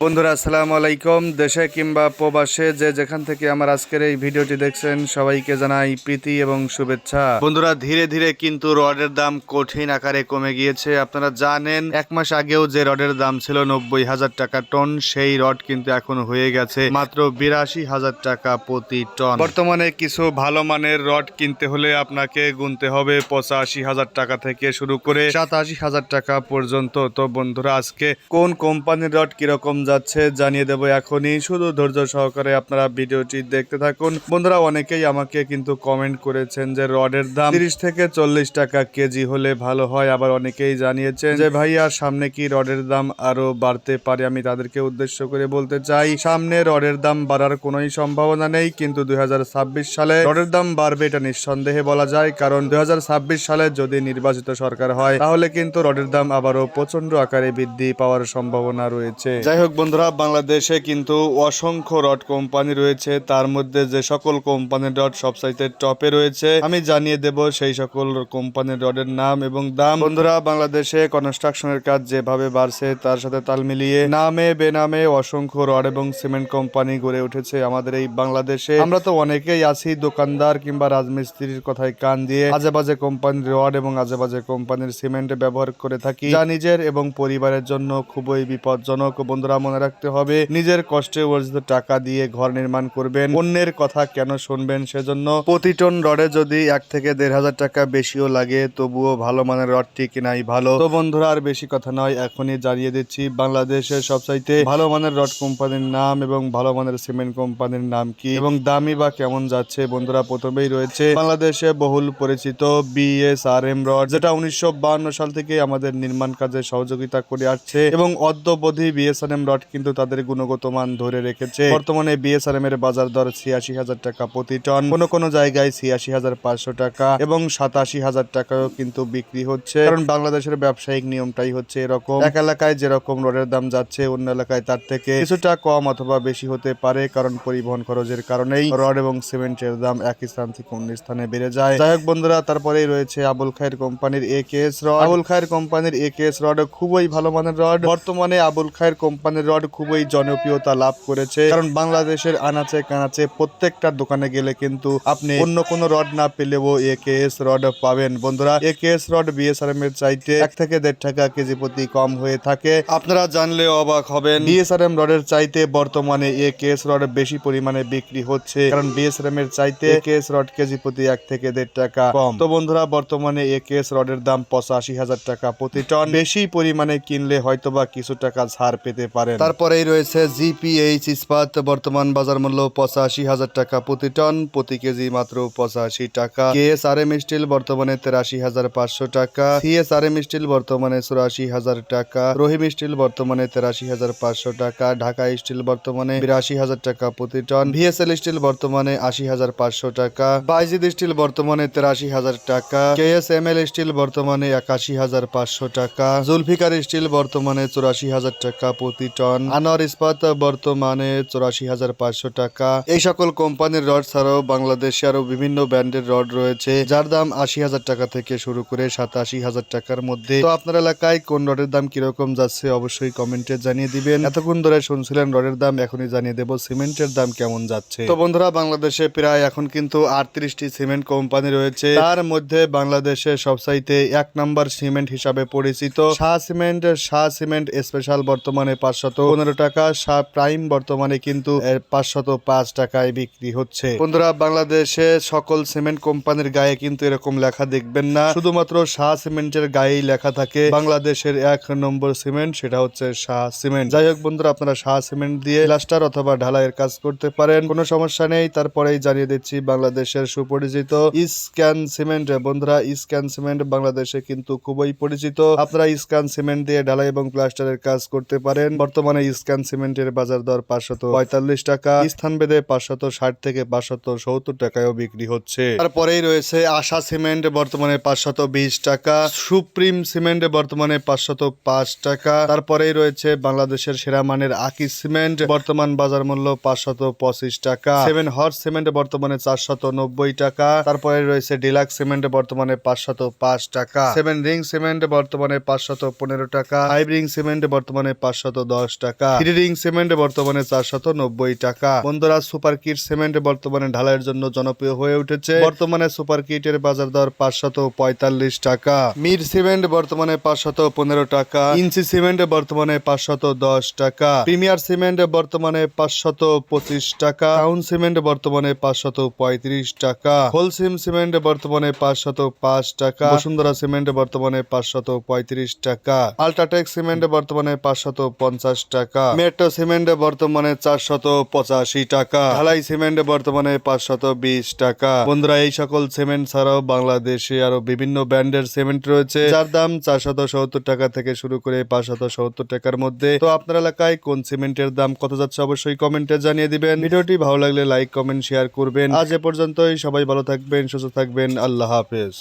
বন্ধুরা, আসসালামু আলাইকুম। দেশে কিংবা প্রবাসে যে যেখান থেকে আমার আজকের এই ভিডিওটি দেখছেন, সবাইকে জানাই প্রীতি এবং শুভেচ্ছা। বন্ধুরা, ধীরে ধীরে কিন্তু রডের দাম কঠিন আকারে কমে গিয়েছে। আপনারা জানেন, এক মাস আগেও যে রডের দাম ছিল নব্বই হাজার টাকা টন, সেই রড কিন্তু এখন হয়ে গেছে মাত্র বিরাশি হাজার টাকা প্রতি টন। বর্তমানে কিছু ভালো মানের রড কিনতে হলে আপনাকে গুনতে হবে পঁচাশি হাজার টাকা থেকে শুরু করে সাতাশি হাজার টাকা পর্যন্ত। তো বন্ধুরা, আজকে কোন কোম্পানির রড কীরকম যাচ্ছে, জানিয়ে দেবো এখনই। শুধু ধৈর্য সহকারে আপনারা ভিডিওটি দেখতে থাকুন। বন্ধুরা, অনেকেই আমাকে কিন্তু কমেন্ট করেছেন যে রডের দাম তিরিশ থেকে চল্লিশ টাকা কেজি হলে ভালো হয়। আবার অনেকেই জানিয়েছেন যে, ভাইয়া, সামনে কি রডের দাম আরও বাড়তে পারে? আমি তাদেরকে উদ্দেশ্য করে বলতে চাই, সামনে রডের দাম বাড়ার কোনোই সম্ভাবনা নেই। কিন্তু দুই হাজার ছাব্বিশ সালে রডের দাম বাড়বে এটা নিঃসন্দেহে বলা যায়। কারণ দুই হাজার ছাব্বিশ সালে যদি নির্বাচিত সরকার হয়, তাহলে কিন্তু রডের দাম আবারও প্রচণ্ড আকারে বৃদ্ধি পাওয়ার সম্ভাবনা রয়েছে। যাই হোক বন্ধুরা, বাংলাদেশে কিন্তু অসংখ্য রড কোম্পানি রয়েছে। তার মধ্যে যে সকল কোম্পানির রড সবসাইতে টপে রয়েছে, আমি জানিয়ে দেব সেই সকল কোম্পানির রডের নাম এবং দাম। বন্ধুরা, বাংলাদেশে কনস্ট্রাকশনের কাজ যেভাবে বাড়ছে, তার সাথে তাল মিলিয়ে নামে বেনামে অসংখ্য রড এবং সিমেন্ট কোম্পানি গড়ে উঠেছে আমাদের এই বাংলাদেশে। আমরা তো অনেকেই আছি, দোকানদার কিংবা রাজমিস্ত্রির কথায় কান দিয়ে আজে বাজে কোম্পানির রড এবং আজে বাজে কোম্পানির সিমেন্ট ব্যবহার করে থাকি। যা নিজের এবং পরিবারের জন্য খুবই বিপজ্জনক। বন্ধুরা মনে রাখতে হবে, নিজের কষ্টে অর্জিত টাকা দিয়ে ঘর নির্মাণ করবেন, অন্যের কথা কেন শুনবেন সেজন্য। প্রতি টন রডে যদি এক থেকে দেড় হাজার টাকা বেশিও লাগে, তবুও ভালো মানের রডটি কেনাই ভালো। তো বন্ধুরা, আর বেশি কথা নয়, এখনই জানিয়ে দিচ্ছি, বাংলাদেশের সবচাইতে ভালো মানের রড কোম্পানির নাম এবং ভালো মানের সিমেন্ট কোম্পানির নাম কি এবং দামি বা কেমন যাচ্ছে বন্ধুরা প্রথমেই রয়েছে বাংলাদেশে বহুল পরিচিত বিএসআরএম রড, যেটা উনিশশো সাল থেকে আমাদের নির্মাণ কাজে সহযোগিতা করে আসছে এবং অদ্যবধি বিএসআরএম রড কিন্তু তাদের গুণগত মান ধরে রেখেছে। বর্তমানে বিএসআরএম এর বাজার দর ছিয়াশি হাজার টাকা প্রতি টন। কোন কোন জায়গায় ছিয়াশি হাজার পাঁচশো টাকা এবং সাতাশি হাজার টাকাও কিন্তু বিক্রি হচ্ছে। কারণ বাংলাদেশের ব্যবসায়িক নিয়মটাই হচ্ছে এরকম। এক এলাকায় যেরকম রডের দাম যাচ্ছে, অন্য এলাকায় তার থেকে কিছুটা কম অথবা বেশি হতে পারে কারণ পরিবহন খরচের কারণেই রড এবং সিমেন্টের দাম এক স্থান থেকে অন্য স্থানে বেড়ে যায়। যাই হোক বন্ধুরা, তারপরেই রয়েছে আবুল খায়ের কোম্পানির A KS rod Abul Khayer কোম্পানির এ কেএস রড খুবই ভালো মানের রড। বর্তমানে আবুল খায়ের কোম্পানির রড খুবই জনপ্রিয়তা লাভ করেছে। কারণ বাংলাদেশের আনাচে কানাচে প্রত্যেকটা দোকানে গেলে কিন্তু আপনি অন্য কোনো রড না পেলেও এ কে এস রড পাবেন। বন্ধুরা এ কেএস রড বিএসআরএম এর চাইতে এক থেকে দেড় টাকা কেজি প্রতি কম হয়ে থাকে। আপনারা জানলে অবাক হবেন, বিএসআরএম রডের চাইতে বর্তমানে এ কে এস রড বেশি পরিমাণে বিক্রি হচ্ছে। কারণ বিএসআরএম এর চাইতে কে এস রড কেজি প্রতি এক থেকে দেড় টাকা কম। তো বন্ধুরা, বর্তমানে এ কেএস রডের দাম পঁচাশি হাজার টাকা প্রতি টন। বেশি পরিমাণে কিনলে হয়তোবা কিছু টাকা ছাড় পেতে পারেন। তারপরেই রয়েছে জিপিএইচ ইস্পাত, বর্তমান বাজার মূল্য পঁচাশি হাজার টাকা প্রতি টন, প্রতি কেজি মাত্র পঁচাশি টাকা। কেএসআরএম স্টিল, বর্তমানে তেরাশি হাজার পাঁচশো টাকা। সিএসআরএম স্টিল, বর্তমানে চুরাশি হাজার টাকা। রহিম স্টিল, বর্তমানে তেরাশি হাজার পাঁচশো টাকা। ঢাকা স্টিল, বর্তমানে বিরাশি হাজার টাকা প্রতি টন। ভিএসএল স্টিল, বর্তমানে আশি হাজার পাঁচশো টাকা। বাইজিদ স্টিল, বর্তমানে তেরাশি হাজার টাকা। কেএসএমএল স্টিল, বর্তমানে একাশি হাজার পাঁচশো টাকা। জুলফিকার স্টিল, বর্তমানে চুরাশি হাজার টাকা প্রতি টন। আনোয়ার ইস্পাত বর্তমানে চুরাশি হাজার পাঁচশো টাকা। এই সকল কোম্পানির রড ছাড়াও বাংলাদেশে আরও বিভিন্ন ব্র্যান্ডের রড রয়েছে, যার দাম আশি হাজার টাকা থেকে শুরু করে সাতাশি হাজার টাকার মধ্যে। তো আপনার এলাকায় কোন রডের দাম কীরকম যাচ্ছে অবশ্যই কমেন্টে জানিয়ে দিবেন। এতক্ষণ ধরে শুনছিলেন রডের দাম, এখনই জানিয়ে দেবো সিমেন্টের দাম কেমন যাচ্ছে। তো বন্ধুরা, বাংলাদেশে প্রায় এখন কিন্তু আটত্রিশটি সিমেন্ট কোম্পানি রয়েছে। তার মধ্যে বাংলাদেশে সবসাইতে এক নম্বর সিমেন্ট হিসাবে পরিচিত। Shah cement Shah cement special বর্তমানে পাঁচশত পনেরো টাকা প্রাইম বর্তমানে কিন্তু পাঁচশত পাঁচ টাকায় বিক্রি হচ্ছে। বন্ধুরা, বাংলাদেশে সকল সিমেন্ট কোম্পানির গায়ে কিন্তু এরকম লেখা দেখবেন না। শুধুমাত্র শাহ সিমেন্টের গায়েই লেখা থাকে, বাংলাদেশের এক নম্বর সিমেন্ট, সেটা হচ্ছে শাহ সিমেন্ট। যাই হোক বন্ধুরা, আপনারা শাহ সিমেন্ট দিয়ে প্লাস্টার অথবা ঢালাইয়ের কাজ করতে পারেন, কোনো সমস্যা নেই। তারপরেই জানিয়ে দিচ্ছি, বাংলাদেশের সুপরিচিত স্ক্যান সিমেন্ট বন্ধুরা স্ক্যান সিমেন্ট বাংলাদেশে কিন্তু খুবই পরিচিত। আপনারা স্ক্যান সিমেন্ট দিয়ে ঢালাই এবং প্লাস্টারের কাজ করতে পারেন। বর্তমানে স্ক্যান সিমেন্টের বাজার দর পাঁচশত পঁয়তাল্লিশ টাকা, স্থান বেঁধে পাঁচশত ষাট থেকে পাঁচশত সত্তর টাকায়ও বিক্রি হচ্ছে। তারপরেই রয়েছে আশা সিমেন্ট, বর্তমানে পাঁচশত বিশ টাকা, সুপ্রিম সিমেন্ট, বর্তমানে পাঁচশত পাঁচ টাকা। তারপরেই রয়েছে বাংলাদেশের সেরা মানের আকি সিমেন্ট, বর্তমান বাজার মূল্য পাঁচশত পঁচিশ টাকা। সেভেন হর্স সিমেন্ট, বর্তমানে চারশত নব্বই টাকা। তারপরে রয়েছে ডিলাক্স সিমেন্ট, বর্তমানে পাঁচশত পাঁচ টাকা। সেভেন রিং সিমেন্ট, বর্তমানে পাঁচশত পনেরো টাকা। ফাইভ রিং সিমেন্ট, বর্তমানে পাঁচশত দশ দশ টাকা। রিং সিমেন্ট বর্তমানে চারশত নব্বই টাকা। বন্ধুরা সুপার কিট সিমেন্ট বর্তমানে ঢালাইয়ের জন্য জনপ্রিয় হয়ে উঠেছে। বর্তমানে সুপার কিটের বাজার দর পাঁচশত পঁয়তাল্লিশ টাকা। মির সিমেন্ট বর্তমানে পাঁচশত পনেরো টাকা। ইঞ্চি সিমেন্ট বর্তমানে পাঁচশত দশ টাকা। প্রিমিয়ার সিমেন্ট বর্তমানে পাঁচশত পঁচিশ টাকা। টাউন সিমেন্ট বর্তমানে পাঁচশত পঁয়ত্রিশ টাকা। হোলসিম সিমেন্ট বর্তমানে পাঁচশত পাঁচ টাকা। বসুন্ধরা সিমেন্ট বর্তমানে পাঁচশত পঁয়ত্রিশ টাকা। আল্ট্রাটেক সিমেন্ট বর্তমানে পাঁচশত পঞ্চাশ টাকা। মেট্রো সিমেন্ট বর্তমানে চারশত পঁচাশি টাকা। ঢালাই সিমেন্ট বর্তমানে পাঁচশত বিশ টাকা। বন্ধুরা, এই সকল সিমেন্ট ছাড়াও বাংলাদেশে আরও বিভিন্ন ব্র্যান্ডের সিমেন্ট রয়েছে, যার দাম চারশত সত্তর টাকা থেকে শুরু করে পাঁচশত সত্তর টাকার মধ্যে। তো আপনার এলাকায় কোন সিমেন্টের দাম কত যাচ্ছে অবশ্যই কমেন্টে জানিয়ে দিবেন। ভিডিওটি ভালো লাগলে লাইক, কমেন্ট, শেয়ার করবেন। আজ এ পর্যন্তই। সবাই ভালো থাকবেন, সুস্থ থাকবেন। আল্লাহ হাফেজ।